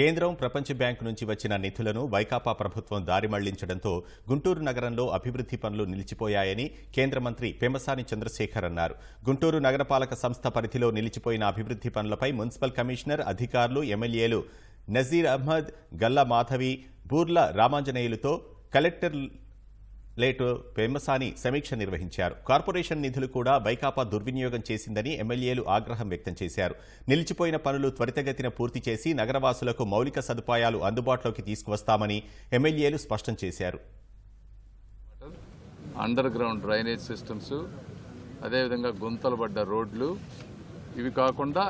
కేంద్రం ప్రపంచ బ్యాంకు నుంచి వచ్చిన నిధులను వైకాపా ప్రభుత్వం దారి మళ్ళించడంతో గుంటూరు నగరంలో అభివృద్ధి పనులు నిలిచిపోయాయని కేంద్ర మంత్రి పెమసాని చంద్రశేఖర్ అన్నారు. గుంటూరు నగరపాలక సంస్థ పరిధిలో నిలిచిపోయిన అభివృద్ధి పనులపై మున్సిపల్ కమిషనర్ అధికారులు ఎమ్మెల్యేలు నజీర్ అహ్మద్ గల్లా మాధవి బూర్ల రామాంజనేయులతో కలెక్టర్ లేటు పెమ్మసాని సమీక్ష నిర్వహించారు. కార్పొరేషన్ నిధులు కూడా వైకాపా దుర్వినియోగం చేసిందని ఎమ్మెల్యేలు ఆగ్రహం వ్యక్తం చేశారు. నిలిచిపోయిన పనులు త్వరితగతిన పూర్తి చేసి నగరవాసులకు మౌలిక సదుపాయాలు అందుబాటులోకి తీసుకువస్తామని ఎమ్మెల్యేలు స్పష్టం చేశారు. అండర్ గ్రౌండ్ డ్రైనేజ్ సిస్టమ్స్ అదేవిధంగా గుంతలు పడ్డ రోడ్లు ఇవి కాకుండా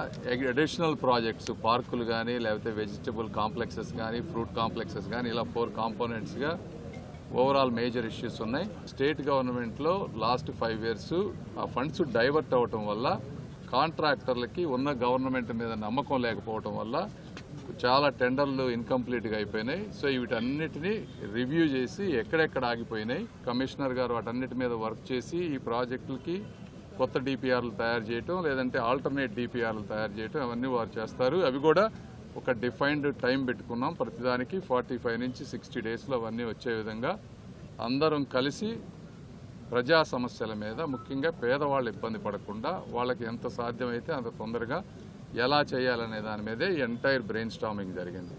అడిషనల్ ప్రాజెక్ట్స్ పార్కులు కానీ లేకపోతే వెజిటబుల్ కాంప్లెక్సెస్ కానీ ఫ్రూట్ కాంప్లెక్సెస్ కానీ ఇలా ఫోర్ కాంపోనెంట్స్గా ఓవరాల్ మేజర్ ఇష్యూస్ ఉన్నాయి. స్టేట్ గవర్నమెంట్లో లాస్ట్ ఫైవ్ ఇయర్స్ ఆ ఫండ్స్ డైవర్ట్ అవ్వటం వల్ల కాంట్రాక్టర్లకి ఉన్న గవర్నమెంట్ మీద నమ్మకం లేకపోవటం వల్ల చాలా టెండర్లు ఇన్కంప్లీట్గా అయిపోయినాయి. సో వీటన్నిటిని రివ్యూ చేసి ఎక్కడెక్కడ ఆగిపోయినాయి. కమిషనర్ గారు వాటన్నిటి మీద వర్క్ చేసి ఈ ప్రాజెక్టులకి కొత్త డిపిఆర్లు తయారు చేయటం లేదంటే ఆల్టర్నేట్ డిపిఆర్లు తయారు చేయటం అవన్నీ వారు చేస్తారు. అవి కూడా ఒక డిఫైన్డ్ టైం పెట్టుకున్నాం. ప్రతిదానికి ఫార్టీ ఫైవ్ నుంచి సిక్స్టీ డేస్లో అవన్నీ వచ్చే విధంగా అందరం కలిసి ప్రజా సమస్యల మీద ముఖ్యంగా పేదవాళ్ళు ఇబ్బంది పడకుండా వాళ్ళకి ఎంత సాధ్యమైతే అంత తొందరగా ఎలా చేయాలనే దాని మీదే ఎంటైర్ బ్రెయిన్ స్టామింగ్ జరిగింది.